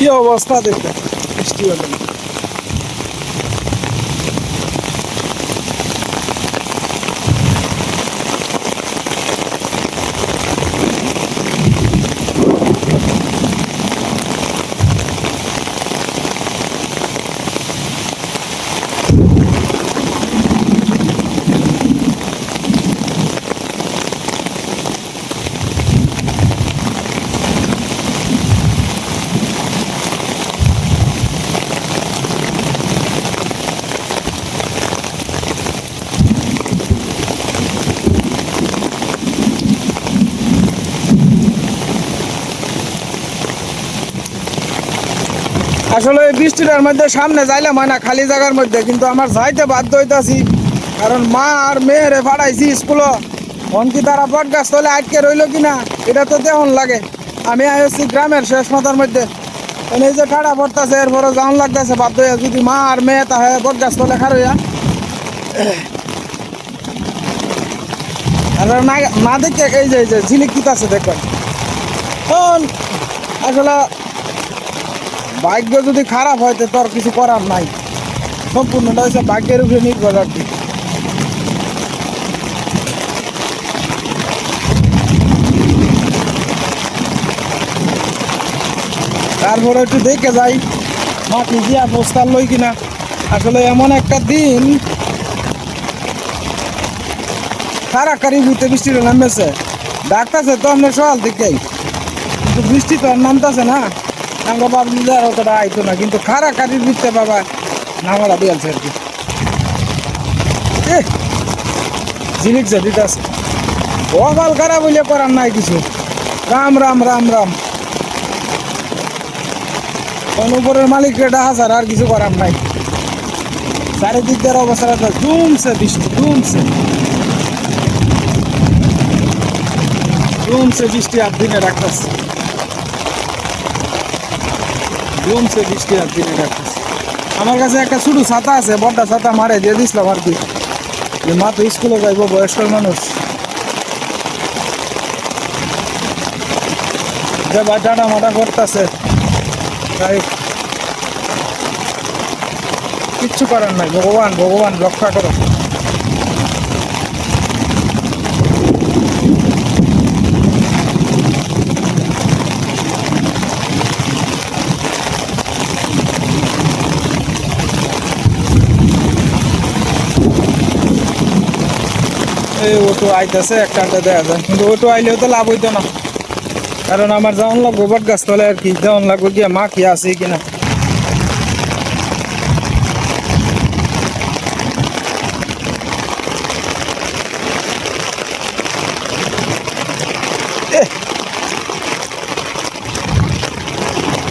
কি অবস্থা দেখতে? বৃষ্টি হলে। আসলে বৃষ্টিটার মধ্যে সামনে যাইলাম হয় না, খালি জায়গার মধ্যে, কিন্তু আমার যাইতে বাধ্য হইতাছি। কারণ মা আর মেয়েরে পাঠাইছি স্কুলও। কি তারা বট গাছ তলে আটকে রইল কিনা, এটা তো দেহন লাগে। আমি আসছি গ্রামের শেষ মাথার মধ্যে। এই যে ঠাড়া পড়তেছে এরপরে যাওয়ান লাগতেছে, বাধ্য হইয়া যদি মা আর মেয়ে তা হয় বট গাছ তলে খার হইয়া। আর না দেখে এই যে ঝিলিক আছে দেখবেন। আসলে ভাগ্য যদি খারাপ হয় তো তোর কিছু করার নাই। সম্পূর্ণটা হচ্ছে ভাগ্যের উপরে নির্ভর আর কি। তারপরে একটু দেখে যাই, মাটি দিয়া বস্তার লই কিনা। আসলে এমন একটা দিন কারাকারি বুঝতে বৃষ্টিটা নামেছে। ডাকতেছে তো আপনার সকাল থেকেই, কিন্তু বৃষ্টি তো আর নামতেছে না। আমরা আর অতটা আইতো না, কিন্তু খারা কারির দিতে বাবা দিয়েছে আর কি। জিনিস হইলে করার নাই কিছু। রাম রাম রাম রাম। কোন উপরের মালিক রেটা হাজার আর কিছু করার নাই। চারিদিক দিয়ে অবস্থা জুমছে বৃষ্টি, জুমছে। জুমছে বৃষ্টি আর দিনে রাখতেছে জমছে বৃষ্টি আর দিনে আমার কাছে একটা ছোটো ছাতা আছে, বড়টা ছাতা মারে দিয়ে দিছিলাম আর কি। যে মা তো স্কুলে যাইব, বয়স্ক মানুষ। যে টাটা মাটা করতেছে, তাই কিচ্ছু করার নাই। ভগবান ভগবান রক্ষা করো। এই অটো আইতেছে একটা একটা দেখা যায়। কিন্তু অটো আইলেও তো লাভ হইতো না। কারণ আমার যেমন লাগবো, বট গাছ তলে আর কি যেমন লাগবো গিয়া, মা কি আছে কিনা!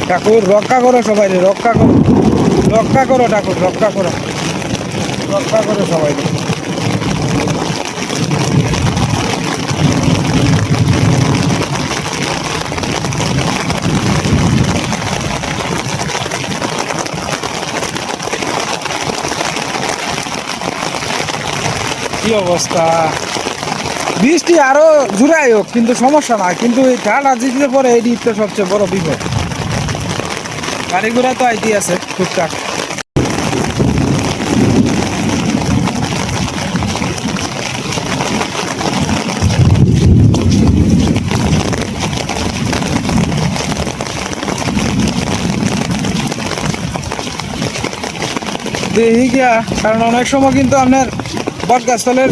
ঠাকুর, রক্ষা করো সবাই রক্ষা করো। রক্ষা করো ঠাকুর, রক্ষা করো। রক্ষা করো সবাই কি অবস্থা? বৃষ্টি আরও জুড়াই হোক, কিন্তু সমস্যা না কিন্তু এই ঠান্ডা জিতলে পরে এই তো সবচেয়ে বড় বিপদ। গাড়ি ঘোড়া তো আইটি আছে, টুকটাক। দেখি গিয়া কারণ অনেক সময় কিন্তু আপনার বটগাছতলের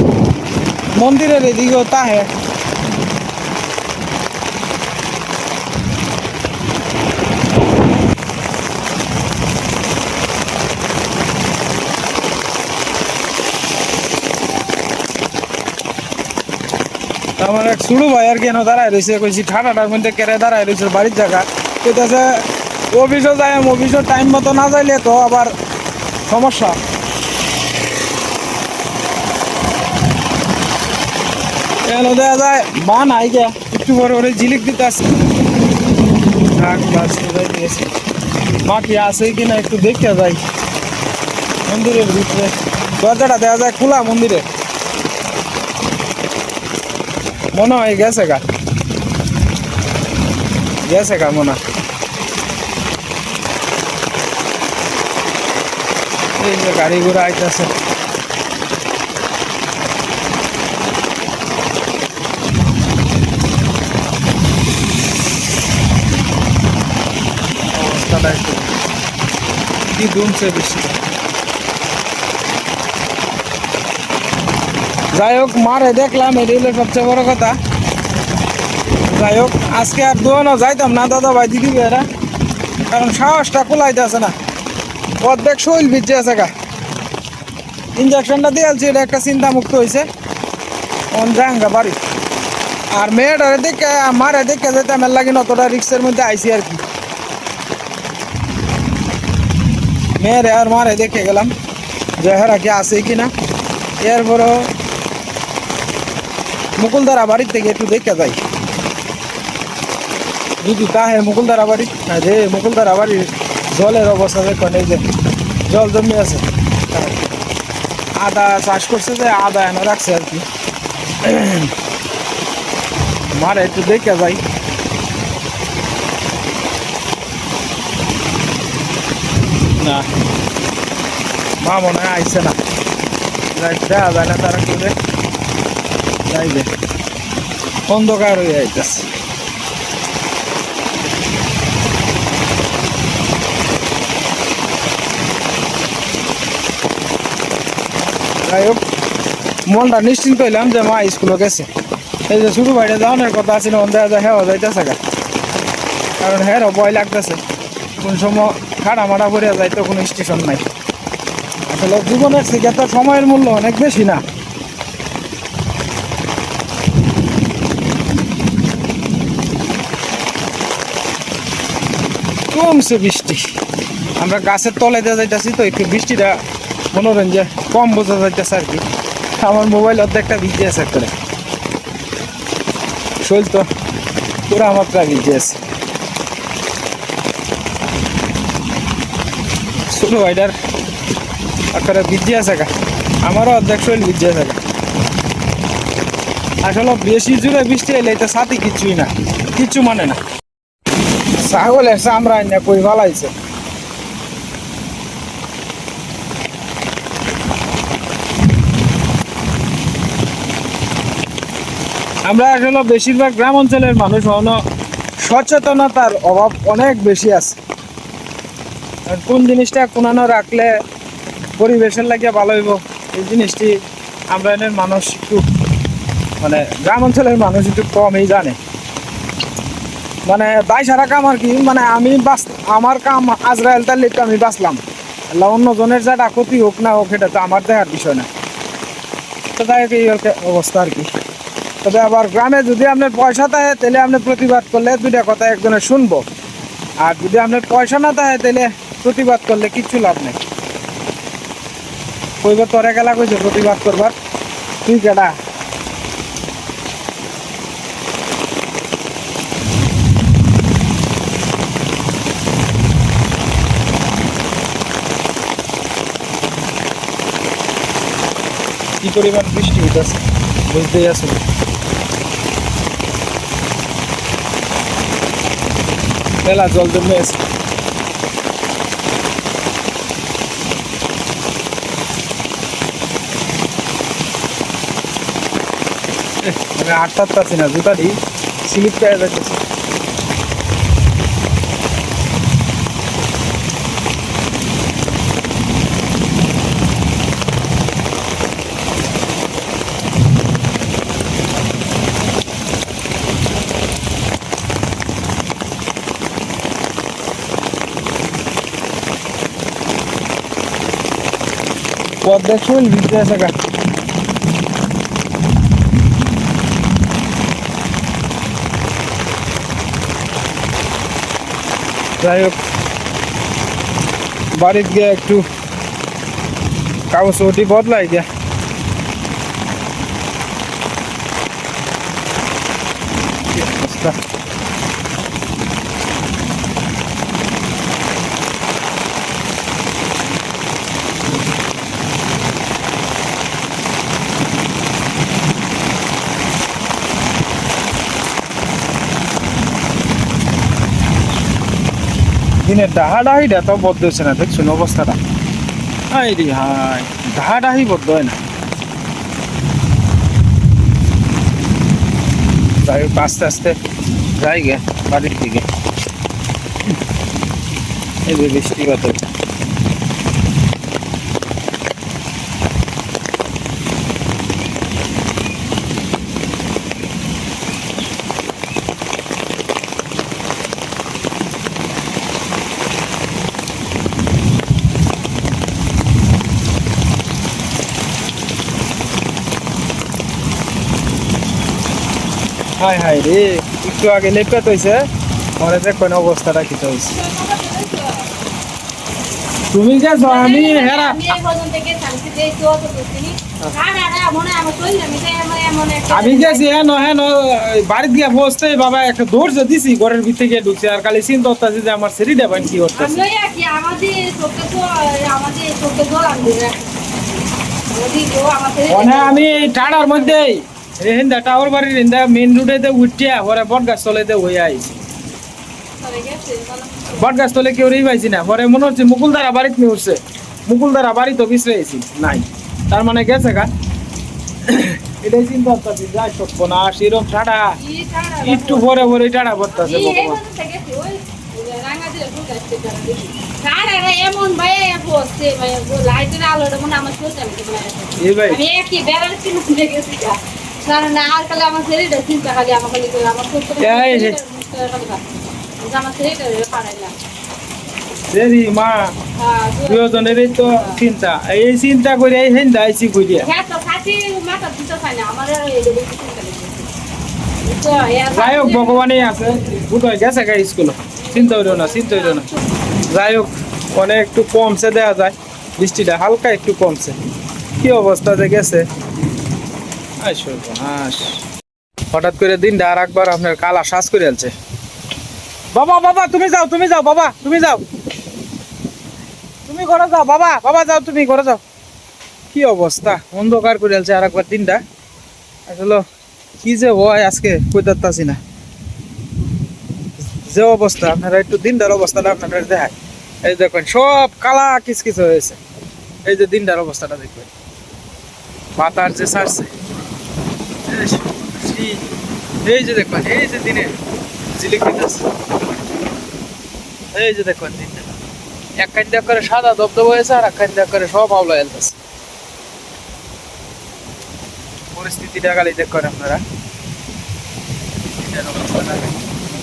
মন্দিরের এদিকেও তাহে আমার এক সুড়ু ভাই আর কেন দাঁড়ায় রয়েছে। কইছি ঠান্ডাটার মধ্যে কেড়ে দাঁড়ায় রয়েছে বাড়ির জায়গা। কইতেছে, অফিসও যায়, অফিসও টাইম মতো না যাইলে তো আবার সমস্যা। খেয়ালও দেওয়া যায় বা নাই গিয়া একটু পরে ওরে জিলিক দিতে আসি শাক গাছ কোথায় দিয়েছি মাটি আছে কি না একটু দেখতে যাই মন্দিরের ভিতরে দরজাটা দেওয়া যায় খোলা মন্দিরে মনে হয় গেছে গা গেছে গা মনে এই যে গাড়ি ঘোড়া আইতেছে অবস্থাটা একটু কি দুমছে যাই হোক, মারে দেখলাম এটাই হলো সবচেয়ে বড় কথা। যাই হোক, আজকে আর দোয়ানো যাইতাম না দাদা ভাই দিদি ভাইরা কারণ সাহসটা কুলাইতেছে না। অর্ধেক শৈল ভিজে আছে গা। ইঞ্জেকশনটা দিয়েছি, এটা একটা চিন্তা মুক্ত হয়েছে অন জাহাঙ্গা বাড়ি। আর মেয়েটারে দেখে মারে দেখে যেতে আমার লাগে অতটা রিক্সের মধ্যে আইসি আর কি। মেয়েরে আর মারে দেখে গেলাম যে হেরা কি আছে কিনা। এরপরও মুকুলদারা বাড়ির থেকে একটু দেখে যাই। যদি তাহে মুকুলদারা বাড়ি রে মুকুলদারা বাড়ির জলের অবস্থা দেখুন, এই যে জল জমে আছে। আদা চাষ করছে যে আদা এনে রাখছে আর কি। মারে একটু দেখে যাই। না। মা মনে হয় আইসে না। দেখা যায় না তারা করে যাইবে। অন্ধকার হয়ে আইতেছে যাই হোক মনটা নিশ্চিন্ত হইলাম যে মা স্কুলে গেছে। এই যে শুরু বাইরে যাওয়ানোর কথা আছে না যায় হ্যাঁ যাইতেছে কারণ হ্যাঁ ভয় লাগতেছে। কোন সময় খাড়া মারা পড়ে যায় তো কোনো স্টেশন নাই। আসলে জীবনের থেকে সময়ের মূল্য অনেক বেশি না। কমছে বৃষ্টি। আমরা গাছের তলে দিয়ে যাইতেছি তো, একটু বৃষ্টিটা মনোরঞ্জন কম বোঝা যাইতেছে আর কি। আমার মোবাইল অর্ধেকটা ভিজে আছে করে শরীর তো পুরো আমার মাত্রা ভিজে আছে শুনো ভাইটার। আকারে ভিজে আছে আমারও অর্ধেক শরীর ভিজে আছে আসলে বেশি জুড়ে বৃষ্টি এলে এটা সাথে কিছুই না, কিচ্ছু মানে না। ছাগলের চামড়া না কই ভালাইছে আমরা আসলে বেশিরভাগ গ্রাম অঞ্চলের মানুষ সচেতনতার অভাব অনেক বেশি আছে। কোন জিনিসটা কোনানো রাখলে পরিবেশের লাগিয়ে ভালো হইব, এই জিনিসটি আমরা এনের মানুষ একটু মানে গ্রাম অঞ্চলের মানুষ একটু কমই জানে। মানে দায় সারা কাম আর কি মানে আমি বাস আমার কাম আজরায়েল তার লিখতে আমি বাঁচলাম। অন্য জনের যাটা ক্ষতি হোক না হোক এটা তো আমার দেখার বিষয় না। তো তাই এই অবস্থা আর কি। তবে আবার গ্রামে যদি আপনার পয়সা থাকে, তাহলে আপনি প্রতিবাদ করলে দুইটা কথা একজনে শুনব। আর যদি আপনার পয়সা না থাকে, তাহলে প্রতিবাদ করলে কিচ্ছু লাভ নেই। কইব তোরে গেলা কইছে প্রতিবাদ করবার। তুই কেডা? কি পরিমাণ বৃষ্টি হইতেছে, বুঝতেই আসলে মেলা জল জমে আছে। এহ, মানে আটটা পাচ্ছি না জুতাটি স্লিপ খেয়ে যাচ্ছে। পদ্মা শুন ভিজে আছে গা যাই হোক বাড়িতে গিয়ে একটু কাগজ ওটি বদলাই গিয়া। কি অবস্থা? দিনের ডাহা ডাহিটা তো বদ্ধ হচ্ছে না দেখছুন অবস্থাটা? হাই রে হাই ধাডাহি বদ্ধ হয় না। যাই হোক, আস্তে আস্তে যাই গে, বাড়ির দিকে। এই যে বৃষ্টি হাই হাই রে। একটু আগে লেপে তৈছে মনে যে কোন অবস্থাটা কি হয়েছে তুমি গেছো আমি হেরা আমি গেছি হেন হেন বাড়িতে গিয়ে বসতে বাবা একটা ধৈর্য দিছি ঘরের ভিতরে গিয়ে ঢুকছে আর খালি চিন্তা করতেছি যে আমার শরীরটা বাইন কি মানে আমি টাড়ার মধ্যে হিন্দা টাওয়ার বাড়ির হিন্দা মেন রোডে উঠিয়া পরে বট গাছ তলেতে হয়ে আইছি বট গাছ তলে কেউ রেই পাইছি না। পরে মনে হচ্ছে মুকুলদারা বাড়িতে নিয়ে উঠছে। মুকুলদারা বাড়ি তো বিছরে নাই। তার মানে গেছে গা। এটাই চিন্তা করতেছি যাই সত্য না সেরকম টাড়া একটু পরে পরে টাড়া পড়তেছে ভগবান। এই ভাই। না আর কালে আমার ছেলেটা চিন্তা খালি আমার খালি আমার ছোট্ট ছোট্ট এই আমার ছেলেটা পাড়াইলাম মা। দুজনেরই তো চিন্তা। এই চিন্তা করে এই হিন্দা আইছি কইয়া হ্যাঁ তো খাসি মাথা দিতে চাই না আমার এই চিন্তা লেগেছে। তো এর যাই হোক ভগবানই আছে। বুঝো গেছে গা স্কুল। চিন্তা হইল না চিন্তা হইল না। যাই হোক অনেক একটু কমছে দেওয়া যায়। বৃষ্টিটা হালকা একটু কমছে। কি অবস্থা যে গেছে? হঠাৎ করে দিনটা আর একবার আপনার কালা শ্বাস করে আলছে বাবা বাবা, তুমি যাও তুমি যাও, বাবা, তুমি যাও। তুমি ঘরে যাও, বাবা বাবা, যাও তুমি, ঘরে যাও। কি অবস্থা? অন্ধকার করে আলছে আর একবার দিনটা আসলে কি যে হয় আজকে কইতাছি না। যে অবস্থা, আপনারা একটু দিনটার অবস্থাটা আপনারা দেখায় এই দেখেন, সব কালা কিস হয়েছে। এই যে দিনটার অবস্থাটা দেখবেন। পাতার যে ছাড়ছে এই যে দেখবেন এই যে দিনে দিতেছে এই যে দেখবেন এক করে সাদা হয়েছে আর এক করে সব আওলা এলতেছে পরিস্থিতিটা দেখবেন আপনারা।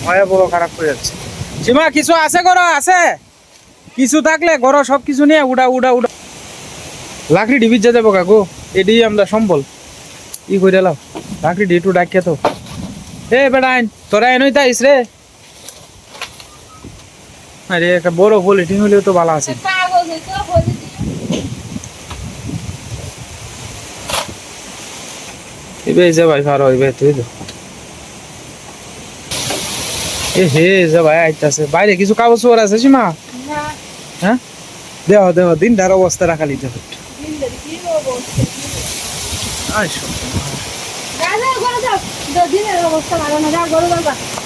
ভয়াবহ খারাপ করে যাচ্ছে। সীমা কিছু আছে গর? আছে? কিছু থাকলে গর, সব কিছু নিয়ে উড়া উড়া উড়া। লাকড়ি ডিবির যেতে যাব কাকু এডি আমরা সম্বল। ই করে ডি একটু ডাকিয়ে তো। এ বেড়াইন তোরা এনই তাইস রে। আরে একটা বড় পলিথিন হলেও তো ভালো আছে। কাগজ হইতো এবে যে ভাই পারো এবে তুই তো এ হে যে ভাই আইতাছে। বাইরে কিছু কাগজ চোর আছে সীমা? হ্যাঁ? দেহ দেহ দিনটার অবস্থা রাখালি তো দিলে দিনের অবস্থা ভালো না। যাও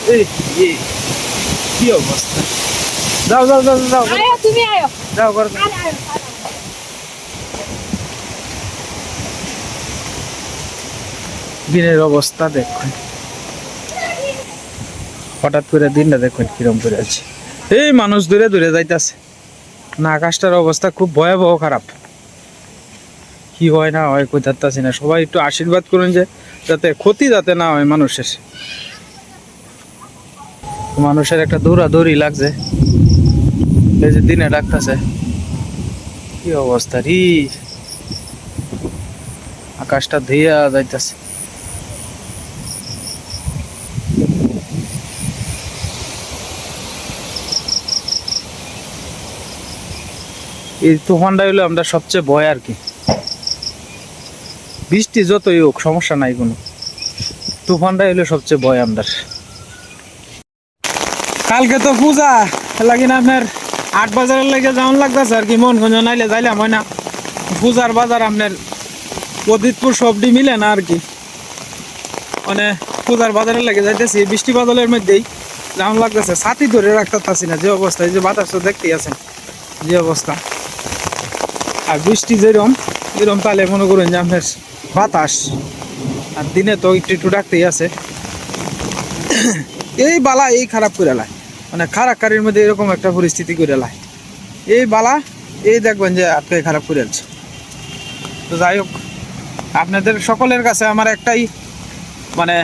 এই, এই, কি অবস্থা? যাও যাও যাও যাও আয়ো তুমি আয়ো। যাও ঘরে যাও। আরে আয়ো আয়ো। দিনের অবস্থা দেখুন। হঠাৎ করে দিনটা দেখুন কিরম করে আছে। এই মানুষ দূরে দূরে যাইতাছে। না আকাশটার অবস্থা খুব ভয়াবহ খারাপ। কি হয় না হয় কই যাচ্ছি না। সবাই একটু আশীর্বাদ করুন যে যাতে ক্ষতি যাতে না হয় মানুষের। মানুষের একটা দৌড়াদৌড়ি লাগছে। এই যে দিনে ডাকতেছে। কি অবস্থা রি? আকাশটা ধুইয়া যাইতেছে। এই তুফানটা হলো আমরা সবচেয়ে ভয় আর কি। বৃষ্টি যতই হোক, সমস্যা নাই কোনো। তুফানটা হলো সবচেয়ে ভয় আমরা কালকে তো পূজা লাগে না আপনার আট বাজারের লেগে যাওয়ান লাগতেছে, আর কি মন গঞ্জ নাইলে যাইলাম, হয় না? পূজার বাজার আপনার প্রদীপপুর সবটি মিলে না আর কি? মানে পূজার বাজারের লেগে যাইতেছি, বৃষ্টি বাদলের মধ্যেই যাওয়ান লাগতেছে। ছাতি ধরে রাখতে পারছি না, যে অবস্থা, এই যে বাতাস তো দেখতেই আছেন, যে অবস্থা। আর বৃষ্টি যেরকম এরকম তাহলে মনে করুন যে আপনার বাতাস। আর দিনে তো একটু একটু ডাকতেই আছে। এই বালা এই খারাপ করে লাই মানে খারাপ কারির মধ্যে এরকম একটা পরিস্থিতি করে লাই এই বালা, এই দেখবেন যে আপনি খারাপ করে আছে তো যাই হোক, আপনাদের সকলের কাছে আমার একটাই মানে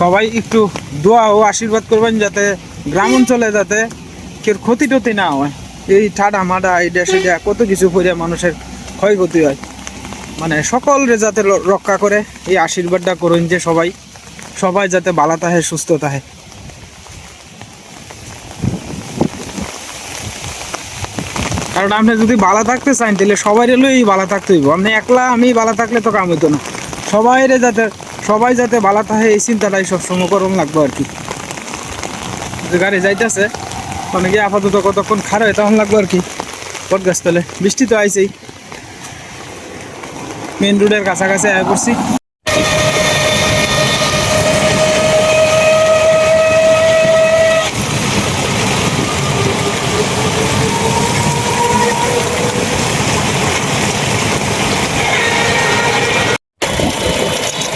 সবাই একটু দোয়া ও আশীর্বাদ করবেন যাতে গ্রাম অঞ্চলে যাতে কেউ ক্ষতি টতি না হয়। এই ঠাডা মাডা এই সেটা কত কিছু করে মানুষের ক্ষয়ক্ষতি হয়। মানে সকলরে যাতে রক্ষা করে, এই আশীর্বাদটা করুন যে সবাই সবাই যাতে বালা তাহে সুস্থ থাকে কারণ আপনি যদি বালা থাকতে চান, তাহলে সবাই এই বালা থাকতে হইব। আপনি একলা, আমি বালা থাকলে তো কাম হইতো না। সবাই যাতে সবাই যাতে বালা থাকে এই চিন্তাটাই সবসময় করুন লাগবে আর কি। যে গাড়ি যাইতেছে মানে কি আপাতত কতক্ষণ খারাপ তখন লাগবে আর কি। পটগাছতলে বৃষ্টি তো আইছেই। মেন রোডের কাছাকাছি আয় করছি।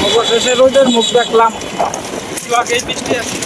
অবশেষে রোদের মুখ দেখলাম। আগেই বৃষ্টি আছে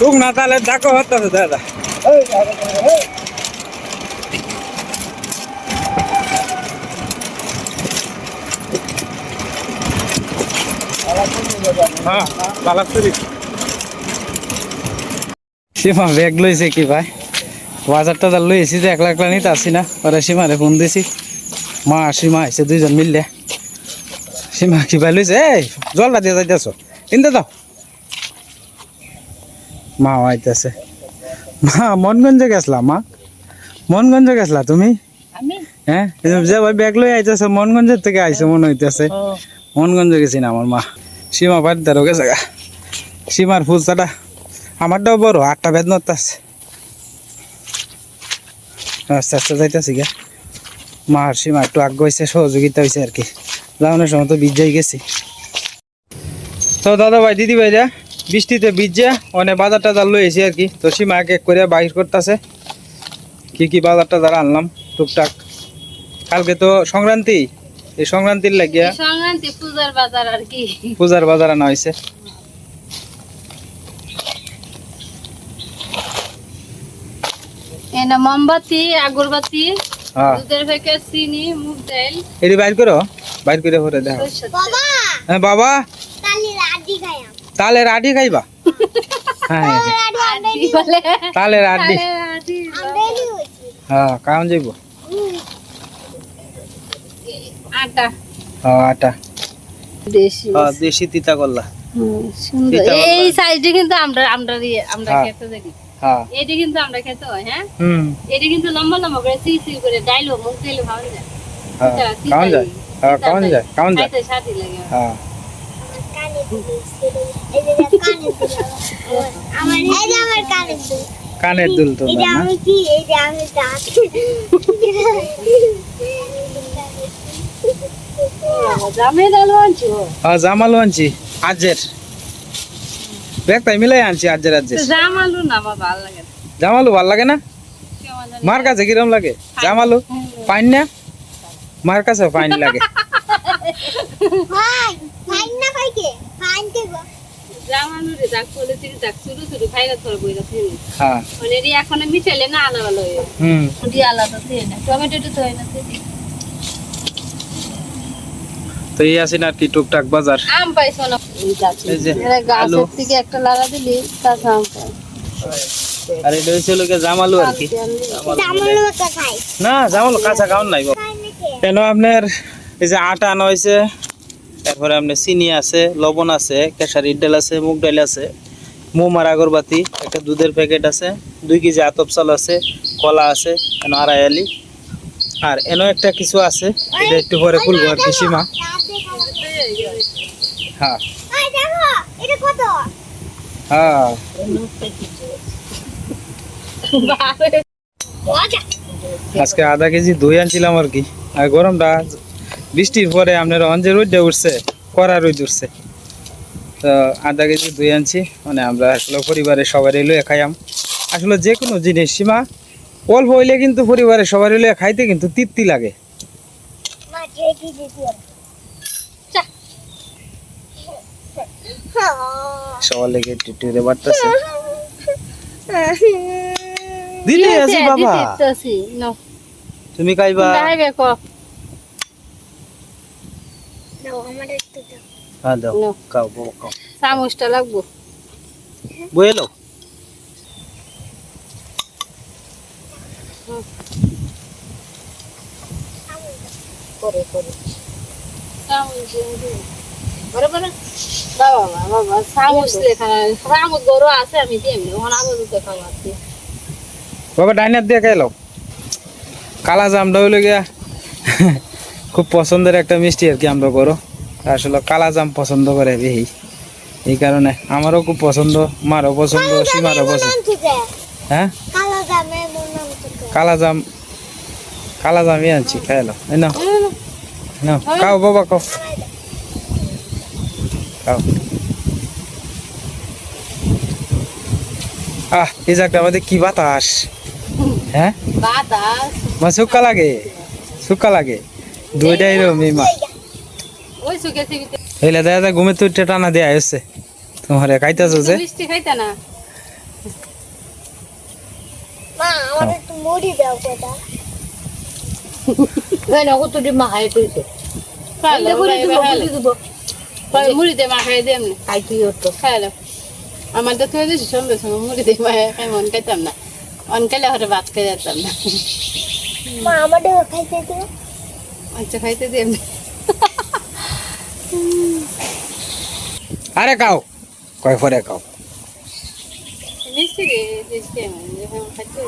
সুখ না তাহলে ডাকো হতে দাদা। হ্যাঁ ভালো সীমা ব্যাগ লইছে কি ভাই? বাজার টাজার লইছি যে একলা একলা নিতে আসি না। ওরা সীমারে ফোন দিছি। মা সীমা আইছে দুইজন মিললে সীমা কি ভাই লইছে? এই, জলটা দিয়ে যাইতেছ। কিনতে দাও। মা আইতেছে। মা মনগঞ্জে গেছলা মা? মনগঞ্জে গেছলা তুমি? হ্যাঁ যে ভাই ব্যাগ লই আইতেছে মনগঞ্জের থেকে আইছে মনে হইতেছে। মনগঞ্জে গেছি না আমার মা। সীমা বাড়িতে দাঁড়ো গেছে গা। সীমার ফুলচাটা আমারটাও বড় আটটা বেদনত আছে। আস্তে আস্তে যাইতেছি গে। মা আর সীমা একটু আগ হয়েছে সহযোগিতা হয়েছে আর কি। যাওয়ানোর সময় তো বিজাই গেছি। তো দাদা ভাই দিদি ভাই যা বৃষ্টিতে ভিজে অনেক বাজার টাজার লই এসি আর কি। তো সীমা এক এক করে বাইর করতেছে। কি কি বাজার টাজার আনলাম টুকটাক। কালকে তো সংক্রান্তি। এই সংক্রান্তির লাগিয়া সংক্রান্তি পূজার বাজার আর কি। পূজার বাজার আনা হয়েছে এনে মোমবাতি আগরবাতি হ্যাঁ। দুধের প্যাকেট চিনি মুগ ডাল। এটি বাইর করো। বাইর করে ভরে দেখো। সরষের হ্যাঁ বাবা! তাহলে তাহলে রাডি খাইবা? হ্যাঁ। বেরি হইছি হ্যাঁ কারণ যাইব। আটা। হ্যাঁ আটা। দেশি হ্যাঁ দেশি তিতা করলা। এই সাইজটা কিন্তু আমরা আমরা দিয়ে- আমরা হ্যাঁ। খেতে দেখি হ্যাঁ। এটি কিন্তু আমরা খেতে হয় হ্যাঁ? হুম। এটি কিন্তু লম্বা লম্বা করে সি সি করে ডাইলো মুখ দিলে যায়। হ্যাঁ কারণ যায় যায়। যায় হ্যাঁ। কানের দুল তো এটা না আমি কি? এই যে আমি দাঁত জামে ডাল আনছো জামালু আনছি। আজের। ব্যাগটাই মিলাই আনছি আজের আজের। জাম না আমার ভালো লাগে জামালু ভালো লাগে না? মার কাছে কিরম লাগে? জামালু পাইন না? মার কাছে পাইন লাগে। ভাই ফাইন না ভাইকে? ফাইন কে গো। জাম আলু রে দাগ করলে তিনি দাগ শুরু শুরু খাইলে তোর বইরা থেকে হ্যাঁ। মানে রে এখন মিঠাইলে না আলাদা ভালো হুম। দিয়ে আলাদা দিয়ে না টমেটো তো হয় না তো এই আছেন আর কি টুকটাক বাজার? আম পাইছো না? এই যে গাছের থেকে একটা লাগা দিলি তার আম পাই আর এটা হচ্ছে লোকে জামালু আর কি। এটা আমার না জামালু কাঁচা খাওয়ান নাই কেন আপনার এই যে আটা আনা হয়েছে? তারপরে আপনি চিনি আছে, লবণ আছে, কেশারির ডাল আছে, মুগ ডাল আছে মোম আর আগরবাতি, একটা দুধের প্যাকেট আছে, দুই কেজি আতপ চাল আছে, কলা আছে, এন আড়াই আলি। আর এনও একটা কিছু আছে, এটা একটু পরে খুলবো আর কি হ্যাঁ। হ্যাঁ। আজকে আধা কেজি দই আনছিলাম আর কি, আর গরমটা বৃষ্টির পরে আপনার অঞ্জে রোদ উঠছে কড়া রোদ উঠছে। তো আধা কেজি দুই আনছি মানে আমরা আসলে পরিবারের সবাই এলো খাইয়াম। আসলে যে কোনো জিনিস সীমা অল্প হইলে কিন্তু পরিবারের সবার এলো খাইতে কিন্তু তৃপ্তি লাগে। সবার লেগে একটু বাড়তেছে দিদি আছি বাবা। তুমি খাইবা দাইবে ক দাও আমার একটু দাও হ্যাঁ দাও নাও। খাও বাবা খাও। চামচটা লাগবো। বইলো করে করে। বরাবর বাবা বাবা চামচ লেখা চামচ গরু আছে আমি ওখানে আবার বাবা ডাইনার দিয়ে কালা জামটা হইল গিয়া। খুব পছন্দের একটা মিষ্টি আর কি আমরা করো আসলে কালা জাম পছন্দ করে বেশি এই কারণে আমারও খুব পছন্দ মারও পছন্দ সীমারও পছন্দ। হ্যাঁ? কালো দামে মন নাম থেকে কালা জাম কালা জামই আনছি খাইলো এই নাও। নাও। খাও বাবা খাও। খাও। আহ এই জায়গাটা আমাদের কি বাতাস? হ্যাঁ? বাতাস। মা শুক্কা লাগে? শুক্কা লাগে? দুইটা এরকমই মা। ওই সুখেছি ভিতরে হইলে দেখা যায় ঘুমে তুই টানা দেয়া হচ্ছে তোমার খাইতেছো যে। মিষ্টি খাইতা না? মা আমার একটু মুড়ি দাও কোথা খাইলে মুড়ি দিব মুড়ি দিয়ে মাখাই দিয়ে এমনি। খাই তুই তো। খাইলাম আমার তো তুই দিছি সঙ্গে সঙ্গে মুড়ি দিয়ে মাখাই খাই মন খাইতাম না। অন খাইলে হরে ভাত খাই যেতাম না। মা আমাদের খাইতে দিও আচ্ছা খাইতে এমনি আরে খাও। কয় পরে যখন খাইতে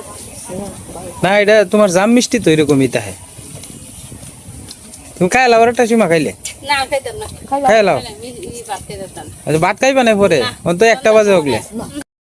না এটা তোমার জাম মিষ্টি তো এরকমই তাহে। তুমি খাইলা ওর একটা সীমা খাইলে। খাই না আচ্ছা ভাত খাইবা না পরে? অন্ত একটা বাজে হগলে